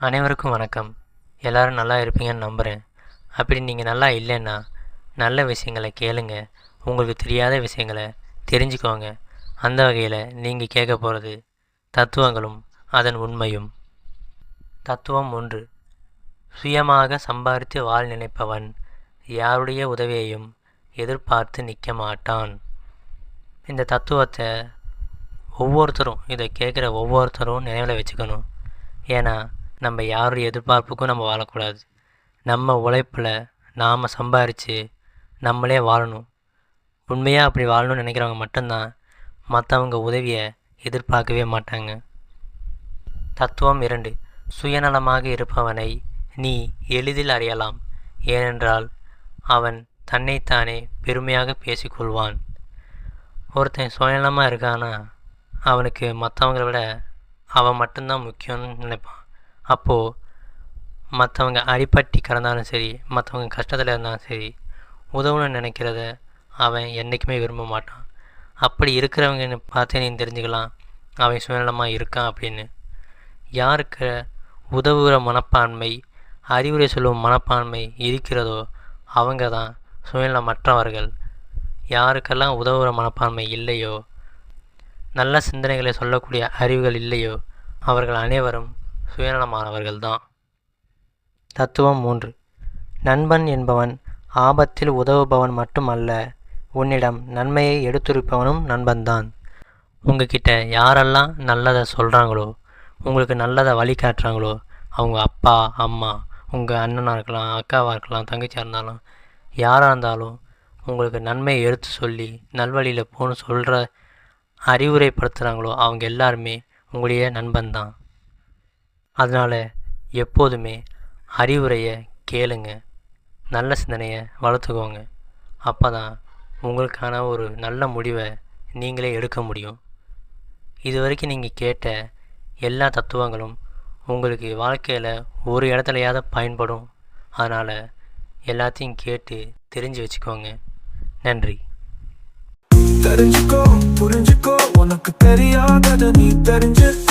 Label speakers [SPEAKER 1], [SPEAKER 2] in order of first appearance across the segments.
[SPEAKER 1] அனைவருக்கும் வணக்கம். எல்லோரும் நல்லா இருப்பீங்கன்னு நம்புகிறேன் அப்படி நீங்கள் நல்லா இல்லைன்னா நல்ல விஷயங்களை கேளுங்க. உங்களுக்கு தெரியாத விஷயங்களை தெரிஞ்சுக்கோங்க. அந்த வகையில் நீங்கள் கேட்க போகிறது தத்துவங்களும் அதன் உண்மையும். தத்துவம் ஒன்று. சுயமாக சம்பாதித்து வாழ் நினைப்பவன் யாருடைய உதவியையும் எதிர்பார்த்து நிற்க மாட்டான். இந்த தத்துவத்தை ஒவ்வொருத்தரும் இதை கேட்குற ஒவ்வொருத்தரும் நினைவில் வச்சுக்கணும். ஏன்னா நம்ம யாரும் எதிர்பார்ப்புக்கும் நம்ம வாழக்கூடாது. நம்ம உழைப்பில் நாம் சம்பாரித்து நம்மளே வாழணும். உண்மையாக அப்படி வாழணும்னு நினைக்கிறவங்க மட்டும்தான் மற்றவங்க உதவியை எதிர்பார்க்கவே மாட்டாங்க. தத்துவம் இரண்டு. சுயநலமாக இருப்பவனை நீ எளிதில் அறியலாம். ஏனென்றால் அவன் தன்னைத்தானே பெருமையாக பேசிக்கொள்வான். ஒருத்தன் சுயநலமாக இருக்கானா அவனுக்கு மற்றவங்கள விட அவன் மட்டும்தான் முக்கியம்னு நினைப்பான். அப்போது மற்றவங்க அடிப்பட்டி கிடந்தாலும் சரி மற்றவங்க கஷ்டத்தில் இருந்தாலும் சரி உதவணும்னு நினைக்கிறத அவன் என்றைக்குமே விரும்ப மாட்டான். அப்படி இருக்கிறவங்கன்னு பார்த்து நீ தெரிஞ்சுக்கலாம் அவன் சுயநலமாக இருக்கான் அப்படின்னு. யாருக்கு உதவுகிற மனப்பான்மை அறிவுரை சொல்லும் மனப்பான்மை இருக்கிறதோ அவங்க தான் சுயநலமற்றவர்கள். யாருக்கெல்லாம் உதவுகிற மனப்பான்மை இல்லையோ நல்ல சிந்தனைகளை சொல்லக்கூடிய அறிவுகள் இல்லையோ அவர்கள் அனைவரும் சுயநலமானவர்கள் தான் தத்துவம் மூன்று. நண்பன் என்பவன் ஆபத்தில் உதவுபவன் மட்டுமல்ல உன்னிடம் நன்மையை எடுத்துரைப்பவனும் நண்பன்தான். உங்ககிட்ட யாரெல்லாம் நல்லதை சொல்கிறாங்களோ உங்களுக்கு நல்லதை வழிகாட்டுறாங்களோ அவங்க அப்பா அம்மா உங்கள் அண்ணனாக இருக்கலாம் அக்காவாக இருக்கலாம் தங்கச்சியாக இருந்தாலும் யாராக இருந்தாலும் உங்களுக்கு நன்மையை எடுத்து சொல்லி நல்வழியில் போகணும்னு சொல்கிற அறிவுரைப்படுத்துகிறாங்களோ அவங்க எல்லாருமே உங்களுடைய நண்பன் தான் அதனால் எப்போதுமே அறிவுரையை கேளுங்க. நல்ல சிந்தனையை வளர்த்துக்கோங்க. அப்போ தான் உங்களுக்கான ஒரு நல்ல முடிவை நீங்களே எடுக்க முடியும். இது வரைக்கும் நீங்கள் கேட்ட எல்லா தத்துவங்களும் உங்களுக்கு வாழ்க்கையில் ஒரு இடத்துலையாவது பயன்படும். அதனால் எல்லாத்தையும் கேட்டு தெரிஞ்சு வச்சுக்கோங்க. நன்றி.
[SPEAKER 2] தெரிஞ்சுக்கோ புரிஞ்சுக்கோ உனக்கு தெரியாதத நீ தெரிஞ்சு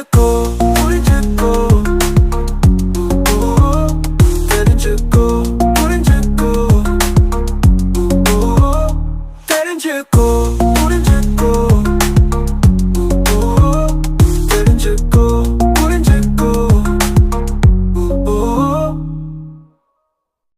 [SPEAKER 2] 듣고 우린 듣고. 때린 듣고 우린 듣고. 때린 듣고.